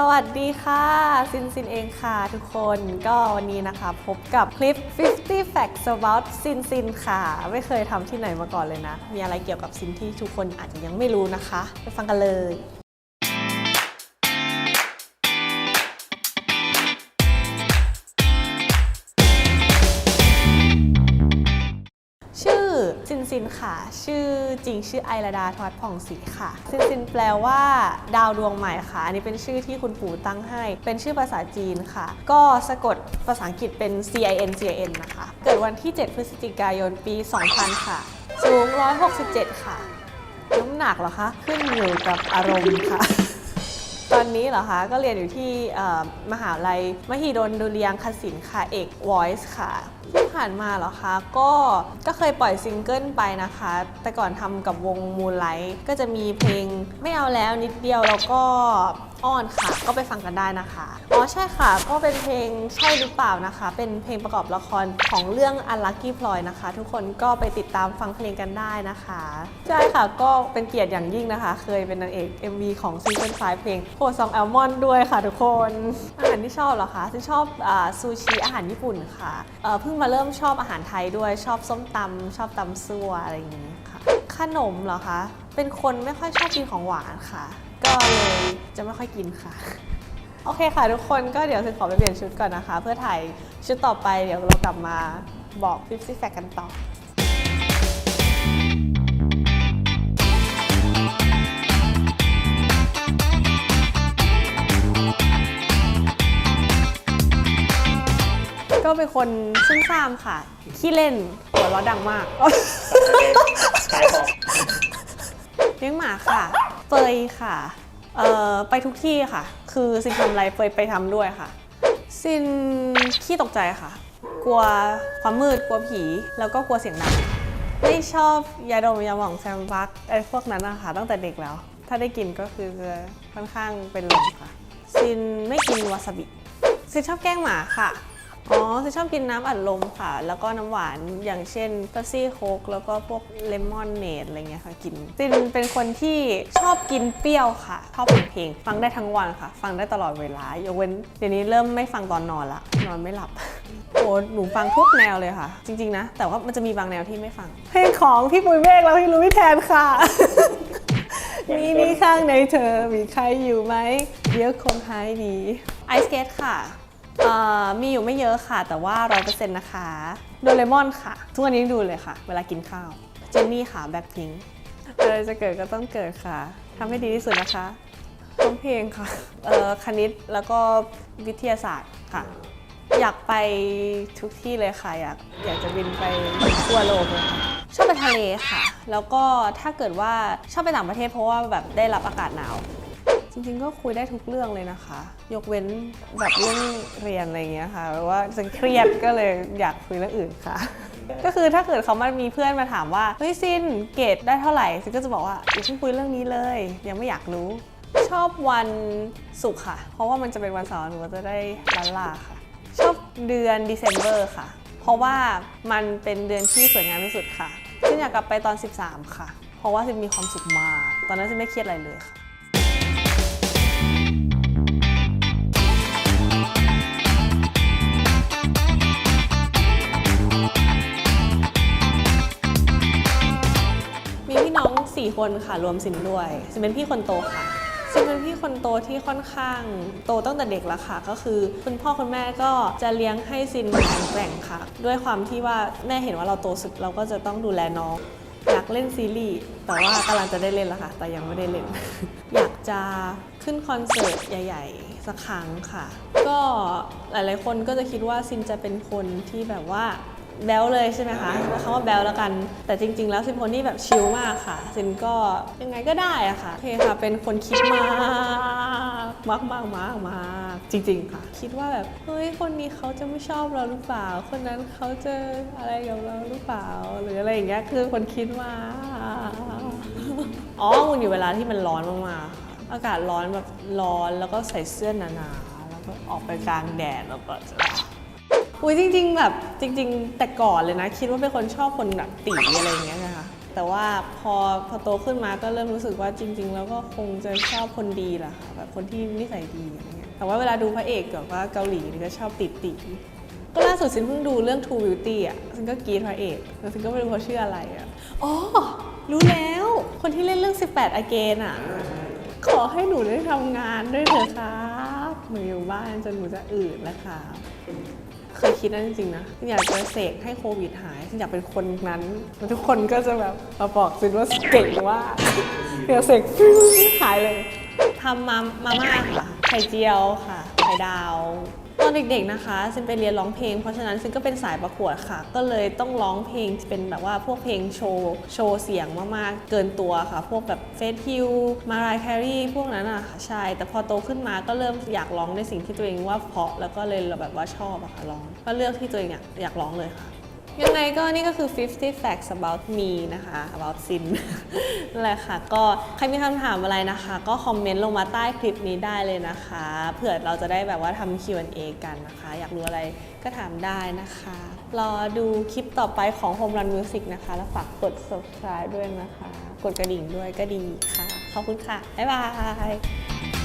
สวัสดีค่ะซินซินเองค่ะทุกคนก็วันนี้นะคะพบกับคลิป 50 facts about ซินซินค่ะ ไม่เคยทำที่ไหนมาก่อนเลยนะ มีอะไรเกี่ยวกับซินที่ทุกคนอาจจะยังไม่รู้นะคะ ไปฟังกันเลย ซินค่ะ ชื่อจริงชื่อไอราดาทวัดผ่องศรีค่ะ ซินซินแปลว่า ดาวดวงใหม่ค่ะ อันนี้เป็นชื่อที่คุณปู่ตั้งให้ เป็นชื่อภาษาจีนค่ะ ก็สะกดภาษาอังกฤษเป็น C I N C I N นะคะ เกิดวันที่ 7 พฤศจิกายนปี 2000 ค่ะ สูง 167 ค่ะ น้ำหนักเหรอคะ ขึ้นอยู่กับอารมณ์ค่ะ ตอนนี้เหรอคะก็เรียนอยู่ที่มหาลัย มหิดลดุริยางคศิลป์ค่ะเอก Voice ค่ะที่ผ่านมาเหรอคะก็ก็เคยปล่อยซิงเกิลไปนะคะ แต่ก่อนทำกับวงมูนไลท์ก็จะมีเพลงไม่เอาแล้วนิดเดียวแล้วก็อ้อนค่ะ ก็ไปฟังกันได้นะคะ อ๋อใช่ค่ะ ก็เป็นเพลงใช่หรือเปล่านะคะ เป็นเพลงประกอบละครของเรื่อง Unlucky Ploy นะคะ ทุกคนก็ไปติดตามฟังเพลงกันได้นะคะ ใช่ค่ะ ก็เป็นเกียรติอย่างยิ่งนะคะ เคยเป็นนางเอก MV ของซีซั่น5เพลงโคซองแอลมอนด้วยค่ะทุกคน อาหารที่ชอบเหรอคะที่ชอบซูชิอาหารญี่ปุ่นค่ะเอ่อเพิ่งมาเริ่มชอบอาหารไทยด้วย ชอบส้มตำชอบตำซั่วอะไรอย่างนี้ค่ะ ขนมเหรอคะ เป็นคนไม่ค่อยชอบกินของหวานค่ะ ก็เลยจะไม่ค่อยกินค่ะ โอเคค่ะทุกคนก็เดี๋ยวฉันขอไปเปลี่ยนชุดก่อนนะคะ เพื่อถ่ายชุดต่อไปเดี๋ยวเรากลับมาบอกฟิฟซี่แฟกกันต่อก็เป็นคนซุ่มซ่ามค่ะ ขี้เล่น หัวเราะดังมากขายของเลี้ยงหมาค่ะ เฟยค่ะเอ่อไปทุกที่ค่ะ คือซินทำอะไรเฟยไปทำด้วยค่ะ ซินขี้ตกใจค่ะ กลัวความมืดกลัวผี แล้วก็กลัวเสียงดังไม่ชอบยาดมยาหม่องแซมบักไอ้พวกนั้นนะคะตั้งแต่เด็กแล้ว ถ้าได้กินก็คือจะค่อนข้างเป็นลมค่ะ ซินไม่กินวาซาบิ ซินชอบแกล้งหมาค่ะ อ๋อซินชอบกินน้ำอัดลมค่ะ แล้วก็น้ำหวานอย่างเช่นเ e ปซี่โค้กแล้วก็พวกเลมอนเนดอะไรเงี้ยค่ะกินซินเป็นคนที่ชอบกินเปรี้ยวค่ะชอบฟังเพลง ฟังได้ทั้งวันค่ะ ฟังได้ตลอดเวลายกเว้นเดี๋ยวนี้เริ่มไม่ฟังตอนนอนละนอนไม่หลับ โอ้หนูฟังทุกแนวเลยค่ะ จริง ๆ นะ แต่ว่ามันจะมีบางแนวที่ไม่ฟังเพลงของพี่ปุ้ยเมฆแล้วพี่รู้พี่แทนค่ะมีนี่ข้างในเธอมีใครอยู่ไหมเดี๋ยวคงหายดีไอสเกตค่ะเอ่อ มีอยู่ไม่เยอะค่ะ แต่ว่า 100%นะคะโดเรมอนค่ะ ทุกวันนี้ดูเลยค่ะ เวลากินข้าว เจนนี่ค่ะแบ็คพิงอะไรจะเกิดก็ต้องเกิดค่ะทำให้ดีที่สุดนะคะร้องเพลงค่ะคณิตแล้วก็วิทยาศาสตร์ค่ะ อยากไปทุกที่เลยค่ะ อยากอยากจะบินไปทั่วโลกเลยค่ะชอบไปทะเลค่ะ แล้วก็ถ้าเกิดว่าชอบไปต่างประเทศเพราะว่าแบบได้รับอากาศหนาว จริงๆก็คุยได้ทุกเรื่องเลยนะคะ ยกเว้นแบบเรื่องเรียนอะไรเงี้ยค่ะแบบว่าฉันเครียดก็เลยอยากคุยเรื่องอื่นค่ะ ก็คือถ้าเกิดเขามามีเพื่อนมาถามว่าเฮ้ยซินเกรดได้เท่าไหร่ซินก็จะบอกว่าอย่าเพิ่งคุยเรื่องนี้เลย ยังไม่อยากรู้ชอบวันศุกร์ค่ะ เพราะว่ามันจะเป็นวันเสาร์หนูก็จะได้ลาลาค่ะ ชอบเดือน December ค่ะ เพราะว่ามันเป็นเดือนที่สวยงามที่สุดค่ะซินอยากกลับไปตอน 13 ค่ะ เพราะว่าซินมีความสุขมาก ตอนนั้นซินไม่เครียดอะไรเลยค่ะ 4 คนค่ะรวมซินด้วยซินเป็นพี่คนโตค่ะซินเป็นพี่คนโตที่ค่อนข้างโตตั้งแต่เด็กแล้วค่ะ ก็คือคุณพ่อคุณแม่ก็จะเลี้ยงให้ซินแข็งแกร่งค่ะ ด้วยความที่ว่าแม่เห็นว่าเราโตสุดเราก็จะต้องดูแลน้องอยากเล่นซีรีส์แต่ว่ากำลังจะได้เล่นแล้วค่ะ แต่ยังไม่ได้เล่น อยากจะขึ้นคอนเสิร์ตใหญ่ ๆ สักครั้งค่ะ ก็หลายๆคนก็จะคิดว่าซินจะเป็นคนที่แบบว่า แบลเลยใช่ไหมคะใช้คำว่าแบลแล้วกัน แต่จริง ๆ แล้วซินคนที่แบบชิลมากค่ะ ซินก็ยังไงก็ได้อะค่ะโอเคค่ะ เป็นคนคิดมากมากมากมากมากจริง ๆ ค่ะ คิดว่าแบบ เฮ้ย คนนี้เขาจะไม่ชอบเราหรือเปล่า คนนั้นเขาจะอะไรกับเราหรือเปล่า หรืออะไรอย่างเงี้ย คือคนคิดมากอ๋อมันอยู่เวลาที่มันร้อนมากๆค่ะอากาศร้อนแบบร้อนแล้วก็ใส่เสื้อหนาๆ แล้วก็ออกไปกลางแดดแล้วก็จะ อุ้ยจริง ๆ แบบจริง ๆ แต่ก่อนเลยนะ คิดว่าเป็นคนชอบคนแบบตีอะไรอย่างเงี้ยนะคะแต่ว่าพอพอโตขึ้นมาก็เริ่มรู้สึกว่าจริง ๆ แล้วก็คงจะชอบคนดีแหละค่ะแบบคนที่นิสัยดีอะไรเงี้ยแต่ว่าเวลาดูพระเอกแบบว่าเกาหลีนี่ก็ชอบติดติก็ล่าสุดซินเพิ่งดูเรื่อง True Beauty อะซินก็กรีดพระเอกแล้วซินก็ไม่รู้เขาชื่ออะไรอะอ๋อรู้แล้ว คนที่เล่นเรื่อง 18 Again อะขอให้หนูได้ทำงานด้วยเถอะครับ หนูอยู่บ้านจนหนูจะอืดแล้วค่ะ เคยคิดนั้นจริงๆนะอยากจะเสกให้โควิดหายอยากเป็นคนนั้นแล้วทุกคนก็จะแบบมาบอกซินว่าเก่งว่าเดี๋ยวเสกหายเลยทำมามาม่าค่ะไข่เจียวค่ะไข่ดาว อนเด็กๆนะคะซินไปเรียนร้องเพลง เพราะฉะนั้นซินก็เป็นสายประกวดค่ะ ก็เลยต้องร้องเพลงเป็นแบบว่าพวกเพลงโชว์โชว์เสียงมากๆ เกินตัวค่ะ พวกแบบเฟสฮิลมารายแครีพวกนั้นอะค่ะใช่ แต่พอโตขึ้นมาก็เริ่มอยากร้องในสิ่งที่ตัวเองว่าเพาะแล้วก็เลยแบบว่าชอบอะค่ะร้อง ก็เลือกที่ตัวเองอยากร้องเลยค่ะ ยังไงก็นี่ก็คือ 50 facts about me นะคะ about sin นั่นแหละค่ะ ก็ใครมีคำถามอะไรนะคะ ก็คอมเมนต์ลงมาใต้คลิปนี้ได้เลยนะคะ เผื่อเราจะได้แบบว่าทำ Q&A กันนะคะ อยากรู้อะไรก็ถามได้นะคะ รอดูคลิปต่อไปของ Home Run Music นะคะ แล้วฝากกด subscribe ด้วยนะคะ กดกระดิ่งด้วยก็ดีค่ะ ขอบคุณค่ะ บ๊ายบาย